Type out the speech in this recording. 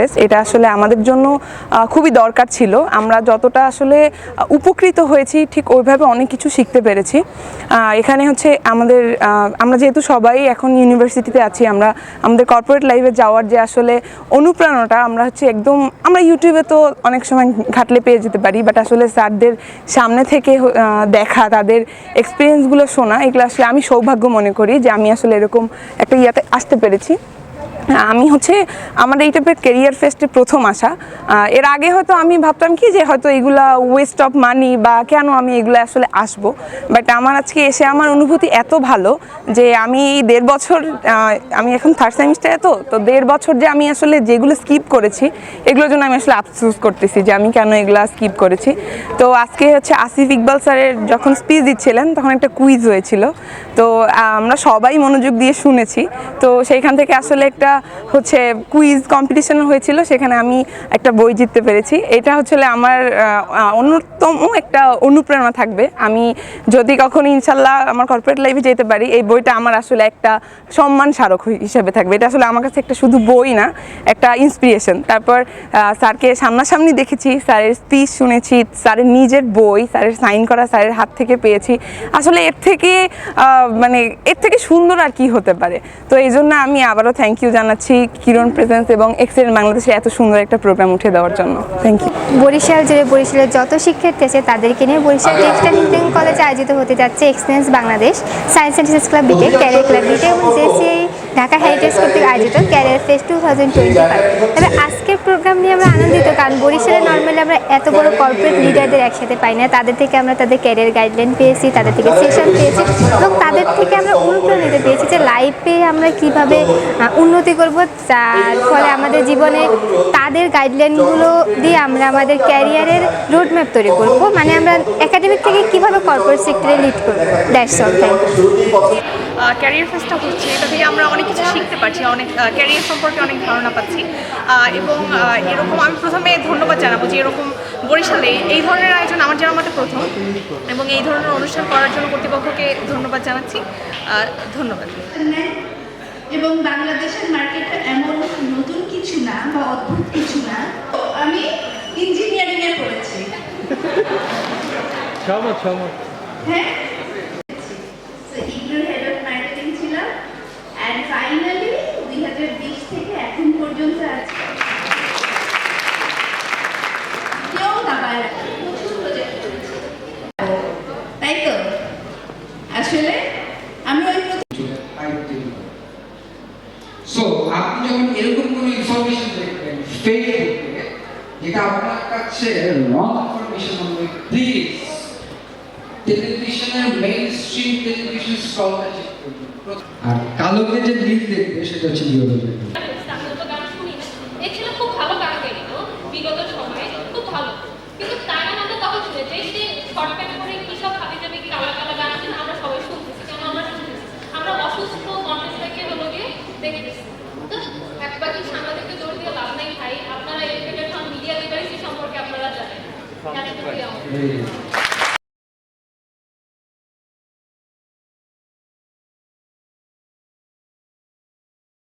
Fest এটা আসলে আমাদের জন্য খুবই দরকার ছিল। আমরা যতটা আসলে উপকৃত হয়েছি, ঠিক ওইভাবে অনেক কিছু শিখতে পেরেছি। এখানে হচ্ছে আমাদের আমরা যেহেতু সবাই এখন ইউনিভার্সিটিতে আছি, আমরা, আমাদের কর্পোরেট লাইফে যাওয়ার যে আসলে অনুপ্রেরণাটা, আমরা হচ্ছে একদম, আমরা ইউটিউবে তো অনেক সময় ঘাটলে পেয়ে যেতে পারি বাট আসলে স্যারদের সামনে থেকে দেখা, তাদের এক্সপিরিয়েন্সগুলো শোনা, এগুলো আসলে আমি সৌভাগ্য মনে করি যে আমি আসলে এরকম একটা ইয়াতে আসতে পেরেছি। আমি হচ্ছে আমার এই টাইপের কেরিয়ার ফেস্টে প্রথম আসা। এর আগে হয়তো আমি ভাবতাম কি যে হয়তো এগুলা ওয়েস্ট অফ মানি বা কেন আমি এগুলো আসলে আসব? বাট আমার আজকে এসে আমার অনুভূতি এত ভালো যে আমি এই দেড় বছর আমি এখন থার্ড সেমিস্টারে তো তো দেড় বছর যে আমি আসলে যেগুলো স্কিপ করেছি, এগুলোর জন্য আমি আসলে আফসোস করতেছি যে আমি কেন এগুলা স্কিপ করেছি। তো আজকে হচ্ছে আসিফ ইকবাল স্যারের যখন স্পিচ দিচ্ছিলেন, তখন একটা কুইজ হয়েছিল। তো আমরা সবাই মনোযোগ দিয়ে শুনেছি। তো সেইখান থেকে আসলে একটা হচ্ছে কুইজ কম্পিটিশন হয়েছিল, সেখানে আমি একটা বই জিততে পেরেছি। এটা হচ্ছে আমার অন্যতম একটা অনুপ্রেরণা থাকবে। আমি যদি কখনো ইনশাল্লাহ আমার কর্পোরেট লাইফে যেতে পারি, এই বইটা আমার আসলে একটা সম্মান স্মারক হিসেবে থাকবে। এটা আসলে আমার কাছে একটা শুধু বই না, একটা ইন্সপিরেশন তারপর স্যারকে সামনাসামনি দেখেছি, স্যারের স্পিচ শুনেছি, স্যারের নিজের বই, স্যারের সাইন করা, স্যারের হাত থেকে পেয়েছি। আসলে এর থেকে মানে এর থেকে সুন্দর আর কি হতে পারে। তো এই জন্য আমি আবারও থ্যাংক ইউ জানাচ্ছি কিরণ প্রেজেন্স এবং এক্সেলেন্ট বাংলাদেশে এত সুন্দর একটা প্রোগ্রাম উঠে দেওয়ার জন্য। থ্যাংক ইউ বরিশাল জুড়ে বরিশালের যত শিক্ষার্থী আছে তাদেরকে নিয়ে বরিশাল টেক্সটাইল ইঞ্জিনিয়ারিং কলেজে আয়োজিত হতে যাচ্ছে excellence Bangladesh science and research club BK career club BK এবং জেসিআই ঢাকা হেরিটেজ কর্তৃক আয়োজিত career fest two thousand twenty five তবে আজকের প্রোগ্রাম নিয়ে আমরা আনন্দিত, কারণ বরিশালে নর্মালি আমরা এত বড় কর্পোরেট লিডারদের একসাথে পাই না। তাদের থেকে আমরা তাদের ক্যারিয়ার গাইডলাইন পেয়েছি, তাদের থেকে সেশন পেয়েছি এবং তাদের থেকে আমরা অনুপ্রাণিত পেয়েছি যে লাইফে আমরা কীভাবে উন্নতি করব। যার ফলে আমাদের জীবনে তাদের গাইডলাইনগুলো দিয়ে আমরা আমাদের ক্যারিয়ারের রোডম্যাপ তৈরি করব। মানে আমরা একাডেমিক থেকে কীভাবে কর্পোরেট সেক্টরে লিড করব। দ্যাটস অল থ্যাংক ক্যারিয়ার ফেস্টটা হচ্ছে, এটা আমরা কিছু শিখতে পারছি অনেক ক্যারিয়ার সম্পর্কে অনেক ধারণা পাচ্ছি। এবং এরকম আমি প্রথমে ধন্যবাদ জানাব যে এরকম বরিশালে এই ধরনের আয়োজন আমার জানা মতে প্রথম এবং এই ধরনের অনুষ্ঠান করার জন্য কর্তৃপক্ষকে ধন্যবাদ জানাচ্ছি। আহ, ধন্যবাদ। এবং বাংলাদেশের মার্কেটটা এমন নতুন কিছু না বা অদ্ভুত কিছু না তো আমি ইঞ্জিনিয়ারিং এ পড়েছি। হ্যাঁ? আমি ওই সো আপনি যখন এরকম কোনো ইনফরমেশন দেখবেন ফেসবুকে যেটা আপনার কাছে রং ইনফরমেশন হবে প্লিজ টেলিভিশনের মেইন স্ট্রিম টেলিভিশন স্টলটা চেক করবেন আর কালোকে যে লিড দেখবে, সেটা হচ্ছে নিউরোলজি 嗯